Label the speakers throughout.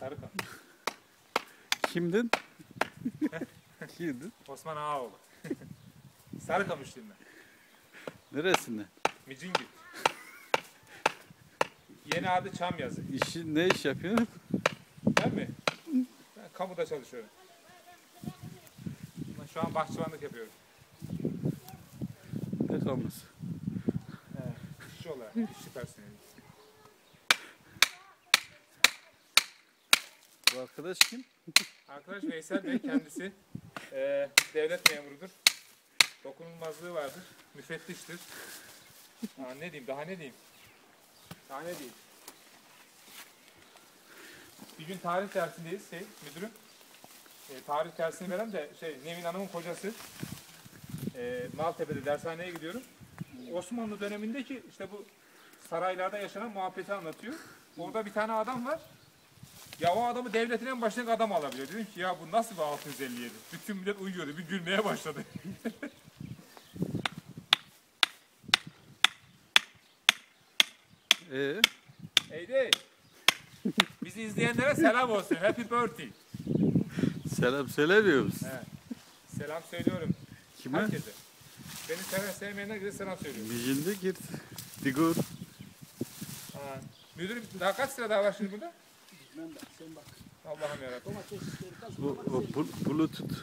Speaker 1: Sarıkan.
Speaker 2: Kimdin? Kimdin?
Speaker 1: Osman Ağaoğlu. Sarıkamışlıyım ben.
Speaker 2: Neresinden?
Speaker 1: Micingit. Yeni adı Çamyazı.
Speaker 2: İşi ne iş yapıyorsun?
Speaker 1: Ben mi? Ben kamuda çalışıyorum. Ben şu an bahçıvanlık yapıyorum.
Speaker 2: Ne kamusu?
Speaker 1: Evet. İşçi olarak, işçi personeli.
Speaker 2: Bu arkadaş kim?
Speaker 1: Arkadaş Veysel Bey kendisi eee, devlet memurudur. Dokunulmazlığı vardır. Müfettiştir. Aa, ne diyeyim, daha ne diyeyim? Daha ne diyeyim? Bir gün tarih dersindeyiz şey, müdürüm. E, tarih dersini veren de şey, Nevin Hanım'ın kocası. E, Maltepe'de dershaneye gidiyorum. Osmanlı dönemindeki işte bu saraylarda yaşanan muhabbeti anlatıyor. Orada bir tane adam var. Ya o adamı devletin en başındaki adam alabiliyor. Dedim ki ya bu nasıl bir 657? Bütün millet uyuyordu. Bir gülmeye başladı.
Speaker 2: Ee,
Speaker 1: Eydi. Bizi izleyenlere selam olsun. Happy birthday.
Speaker 2: selam söylemiyor musun?
Speaker 1: He. Selam söylüyorum
Speaker 2: Kime?
Speaker 1: herkese. Beni seven sevmeyenler herkese selam söylüyorum.
Speaker 2: Mijinde git. Digur.
Speaker 1: Ha. Müdürüm daha kaç sıra daha var şimdi burada?
Speaker 3: Ben bak, sen bak.
Speaker 1: Allah'ım yarabbim.
Speaker 3: Domatesleri
Speaker 2: Bu, o,
Speaker 3: domatesleri.
Speaker 2: bu, bluetooth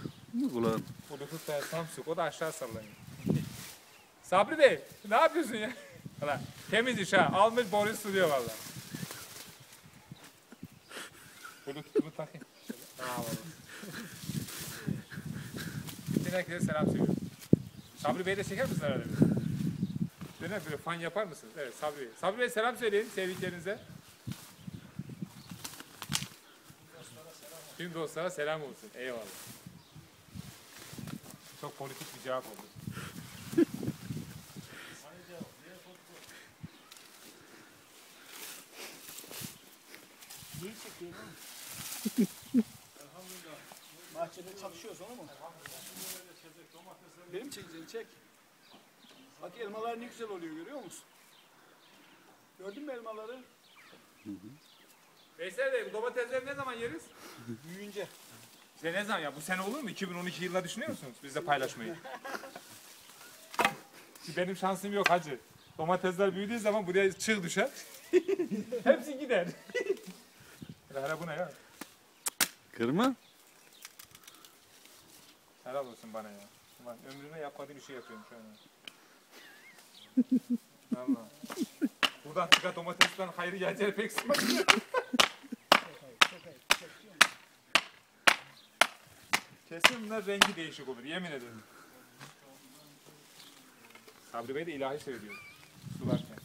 Speaker 2: kulağın?
Speaker 1: Bluetooth da Samsung. O da aşağı sallanıyor. Sabri Bey ne yapıyorsun ya? Valla temiz iş ha. Almış Boris suluyor valla. Bluetooth'umu takayım. Sağ olun. Bütün herkese selam söylüyorum. Sabri Bey de çeker misin arada bir? Döner böyle fan yapar mısınız? Evet Sabri Bey. Sabri Bey selam söyleyin sevdiklerinize. Tüm dostlara selam olsun. Eyvallah. Çok politik bir cevap oldu.
Speaker 3: Neyi çekiyor lan? Bahçede çalışıyoruz onu mu? Benim çekeceğim çek. Bak elmalar ne güzel oluyor görüyor musun? Gördün mü elmaları?
Speaker 1: Veysel Bey bu domatesleri ne zaman yeriz?
Speaker 3: Büyüyünce.
Speaker 1: İşte ne zaman ya bu sene olur mu? 2012 yılında düşünüyor musunuz bizle paylaşmayı? Benim şansım yok hacı. Domatesler büyüdüğü zaman buraya çığ düşer. Hepsi gider. Hele bu ne ya?
Speaker 2: Kırma.
Speaker 1: Helal olsun bana ya. Ulan ömrüme yapmadığım işi yapıyorum şu an. Allah. Buradan çıkan domatesten hayrı geleceğini pek sanmıyorum. Kesin bunlar rengi değişik olur yemin ederim. Sabri Bey de ilahi söylüyor. Sularken.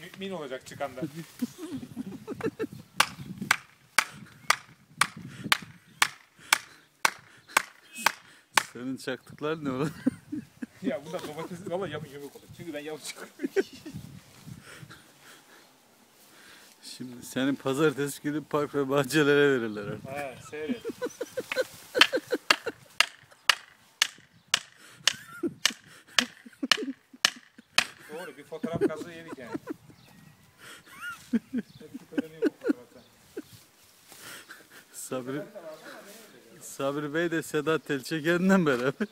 Speaker 1: Mümin olacak çıkanda.
Speaker 2: Senin çaktıklar ne oğlum?
Speaker 1: ya bunda domates valla yamuk yumuk olur. Çünkü ben yamuk çıkıyorum.
Speaker 2: Şimdi senin pazartesi günü park ve bahçelere verirler artık.
Speaker 1: He seyret. Doğru bir fotoğraf kazığı yedik yani.
Speaker 2: Sabri, Sabri Bey de Sedat Tel çekenden beraber.